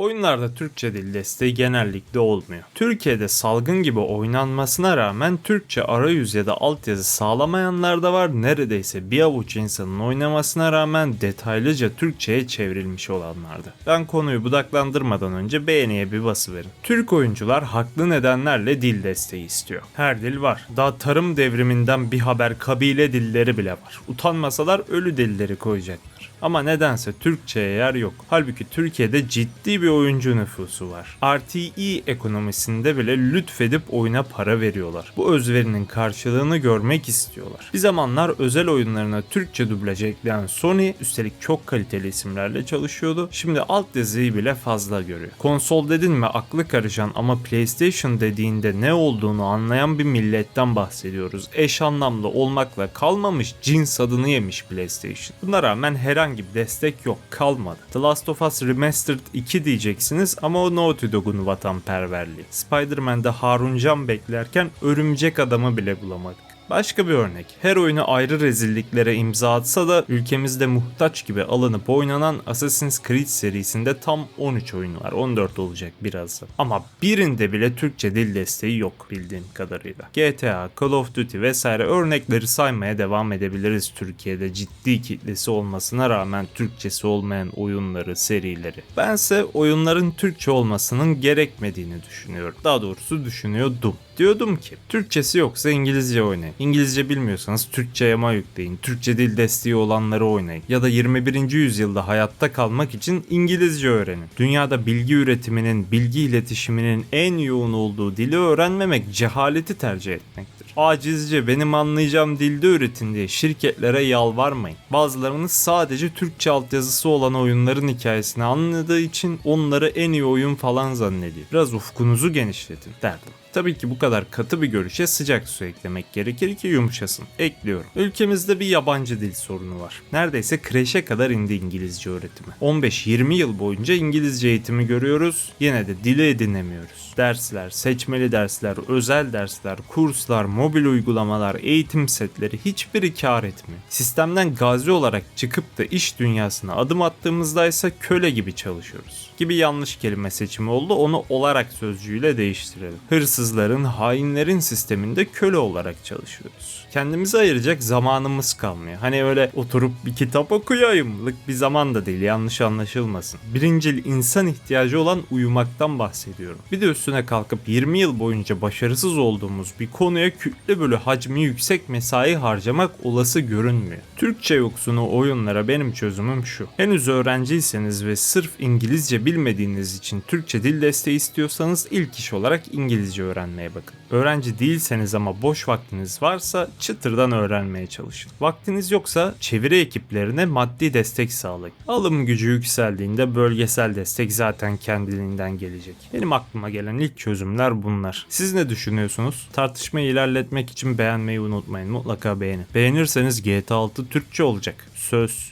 Oyunlarda Türkçe dil desteği genellikle olmuyor. Türkiye'de salgın gibi oynanmasına rağmen Türkçe arayüz ya da altyazı sağlamayanlar da var. Neredeyse bir avuç insanın oynamasına rağmen detaylıca Türkçe'ye çevrilmiş olanlardı. Ben konuyu budaklandırmadan önce beğeniye bir basıverin. Türk oyuncular haklı nedenlerle dil desteği istiyor. Her dil var. Daha tarım devriminden bir haber kabile dilleri bile var. Utanmasalar ölü dilleri koyacaklar. Ama nedense Türkçe'ye yer yok. Halbuki Türkiye'de ciddi bir oyuncu nüfusu var. RTE ekonomisinde bile lütfedip oyuna para veriyorlar. Bu özverinin karşılığını görmek istiyorlar. Bir zamanlar özel oyunlarına Türkçe dublaj ekleyen Sony üstelik çok kaliteli isimlerle çalışıyordu. Şimdi altyazıyı bile fazla görüyor. Konsol dedin mi aklı karışan ama PlayStation dediğinde ne olduğunu anlayan bir milletten bahsediyoruz. Eş anlamlı olmakla kalmamış cins adını yemiş PlayStation. Buna rağmen herhangi bir destek yok kalmadı. The Last of Us Remastered 2 diyeceksiniz ama o Naughty Dog'un vatanperverliği. Spider-Man'de Harun Can beklerken örümcek adamı bile bulamadık. Başka bir örnek. Her oyunu ayrı rezilliklere imza atsa da ülkemizde muhtaç gibi alınıp oynanan Assassin's Creed serisinde tam 13 oyun var. 14 olacak birazdan. Ama birinde bile Türkçe dil desteği yok bildiğim kadarıyla. GTA, Call of Duty vesaire örnekleri saymaya devam edebiliriz Türkiye'de ciddi kitlesi olmasına rağmen Türkçesi olmayan oyunları, serileri. Bense oyunların Türkçe olmasının gerekmediğini düşünüyorum. Daha doğrusu düşünüyordum. Diyordum ki Türkçesi yoksa İngilizce oynayın. İngilizce bilmiyorsanız Türkçe yama yükleyin. Türkçe dil desteği olanları oynayın. Ya da 21. yüzyılda hayatta kalmak için İngilizce öğrenin. Dünyada bilgi üretiminin, bilgi iletişiminin en yoğun olduğu dili öğrenmemek cehaleti tercih etmektir. Acizce benim anlayacağım dilde üretin diye şirketlere yalvarmayın. Bazılarınız sadece Türkçe altyazısı olan oyunların hikayesini anladığı için onları en iyi oyun falan zannediyor. Biraz ufkunuzu genişletin derdim. Tabii ki bu kadar katı bir görüşe sıcak su eklemek gerekir ki yumuşasın. Ekliyorum. Ülkemizde bir yabancı dil sorunu var. Neredeyse kreşe kadar indi İngilizce öğretimi. 15-20 yıl boyunca İngilizce eğitimi görüyoruz. Yine de dili edinemiyoruz. Dersler, seçmeli dersler, özel dersler, kurslar, mobil uygulamalar, eğitim setleri hiçbiri kar etmiyor. Sistemden gazi olarak çıkıp da iş dünyasına adım attığımızda ise köle gibi çalışıyoruz. Gibi yanlış kelime seçimi oldu onu olarak sözcüğüyle değiştirelim. Hırsızların, hainlerin sisteminde köle olarak çalışıyoruz. Kendimize ayıracak zamanımız kalmıyor. Hani öyle oturup bir kitap okuyayımlık bir zaman da değil yanlış anlaşılmasın. Birincil insan ihtiyacı olan uyumaktan bahsediyorum. Bir de üstüne kalkıp 20 yıl boyunca başarısız olduğumuz bir konuya kütle bölü hacmi yüksek mesai harcamak olası görünmüyor. Türkçe yoksunu oyunlara benim çözümüm şu. Henüz öğrenciyseniz ve sırf İngilizce bilmediğiniz için Türkçe dil desteği istiyorsanız ilk iş olarak İngilizce öğrenmeye bakın. Öğrenci değilseniz ama boş vaktiniz varsa çıtırdan öğrenmeye çalışın. Vaktiniz yoksa çeviri ekiplerine maddi destek sağlayın. Alım gücü yükseldiğinde bölgesel destek zaten kendiliğinden gelecek. Benim aklıma gelen ilk çözümler bunlar. Siz ne düşünüyorsunuz? Tartışmayı ilerletmek için beğenmeyi unutmayın. Mutlaka beğenin. Beğenirseniz GTA 6 Türkçe olacak. Söz.